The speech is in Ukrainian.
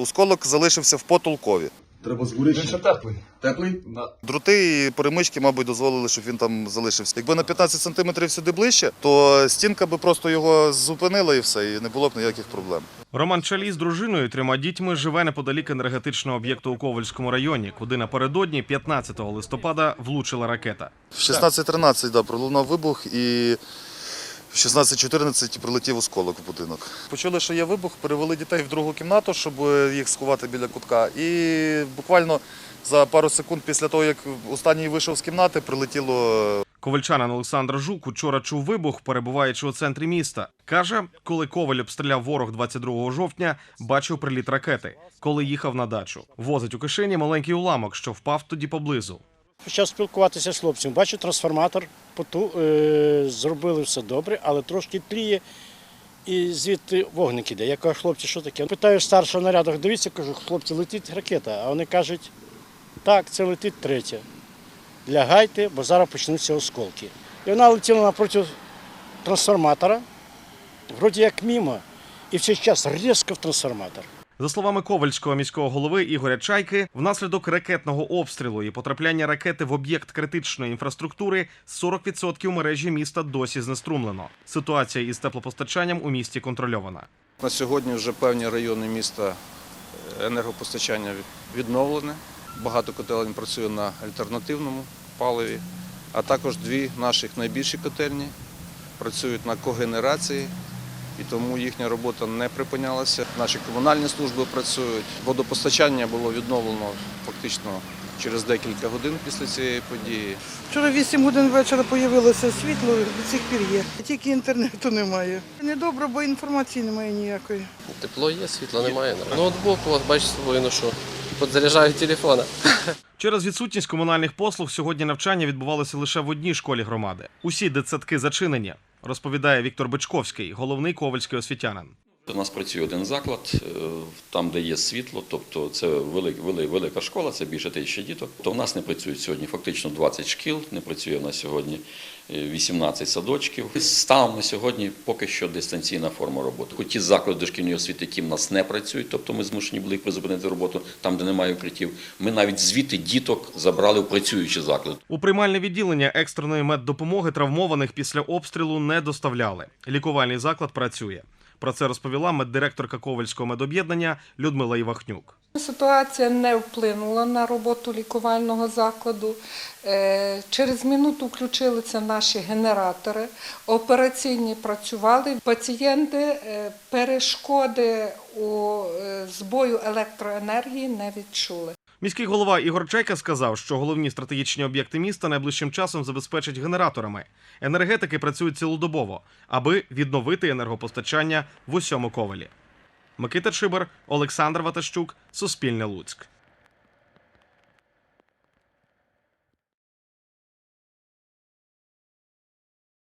Осколок залишився в потолкові. Треба згоріти. Він ще теплий. Теплий? Да. Дроти і перемички, мабуть, дозволили, щоб він там залишився. Якби на 15 сантиметрів сюди ближче, то стінка би просто його зупинила і все, і не було б ніяких проблем. Роман Чалій з дружиною трьома дітьми живе неподалік енергетичного об'єкту у Ковальському районі, куди напередодні, 15 листопада, влучила ракета. В 16.13 да, пролунав вибух і в 16.14 прилетів осколок в будинок. Почули, що є вибух, перевели дітей в другу кімнату, щоб їх сховати біля кутка. І буквально за пару секунд після того, як останній вийшов з кімнати, прилетіло Ковальчанин Олександр Жук учора чув вибух, перебуваючи у центрі міста. Каже, коли Коваль обстріляв ворог 22 жовтня, бачив приліт ракети, коли їхав на дачу. Возить у кишені маленький уламок, що впав тоді поблизу. Почав спілкуватися з хлопцем. Бачу трансформатор, поту, е, зробили все добре, але трошки тліє. І звідти вогник іде. Я кажу, хлопці, що таке? Питаю старшого наряду, дивіться, кажу, хлопці, летить ракета. А вони кажуть, так, це летить третя. Лягайте, бо зараз почнуться осколки. І вона летіла напроти трансформатора, вроді як мімо, і в цей час різко в трансформатор. За словами ковальського міського голови Ігоря Чайки, внаслідок ракетного обстрілу і потрапляння ракети в об'єкт критичної інфраструктури 40% мережі міста досі знеструмлено. Ситуація із теплопостачанням у місті контрольована. На сьогодні вже певні райони міста е, енергопостачання відновлене. Багато котелень працює на альтернативному паливі, а також дві наших найбільші котельні працюють на когенерації, і тому їхня робота не припинялася. Наші комунальні служби працюють. Водопостачання було відновлено фактично через декілька годин після цієї події. Вчора 8 годин вечора з'явилося світло, до цих пір є. Тільки інтернету немає. Недобре, бо інформації немає ніякої. Тепло є, світла немає. Ноутбук, от бачиш з собою ношу. Подзаряджаю телефона. Через відсутність комунальних послуг сьогодні навчання відбувалося лише в одній школі громади. Усі дитсадки зачинені, розповідає Віктор Бичковський, головний ковальський освітянин. У нас працює один заклад, е, там, де є світло, тобто це велика, школа, це більше тисячі діток. То в нас не працюють сьогодні фактично 20 шкіл, не працює в нас сьогодні е, 18 садочків. Станом на сьогодні поки що дистанційна форма роботи. Хоч ті заклади дошкільної освіти, які в нас не працюють, тобто ми змушені були їх призупинити роботу там, де немає укриттів. Ми навіть звідти діток забрали в працюючі заклади. У приймальне відділення екстреної меддопомоги травмованих після обстрілу не доставляли. Лікувальний заклад працює. Про це розповіла меддиректорка Ковальського медоб'єднання Людмила Івахнюк. Ситуація не вплинула на роботу лікувального закладу. Е, Через минуту включилися наші генератори, операційні працювали. Пацієнти е, перешкоди у е, збою електроенергії не відчули. Міський голова Ігор Чайка сказав, що головні стратегічні об'єкти міста найближчим часом забезпечать генераторами. Енергетики працюють цілодобово, аби відновити енергопостачання в усьому ковалі. Микита Чибер, Олександр Ватащук, Суспільне Луцьк.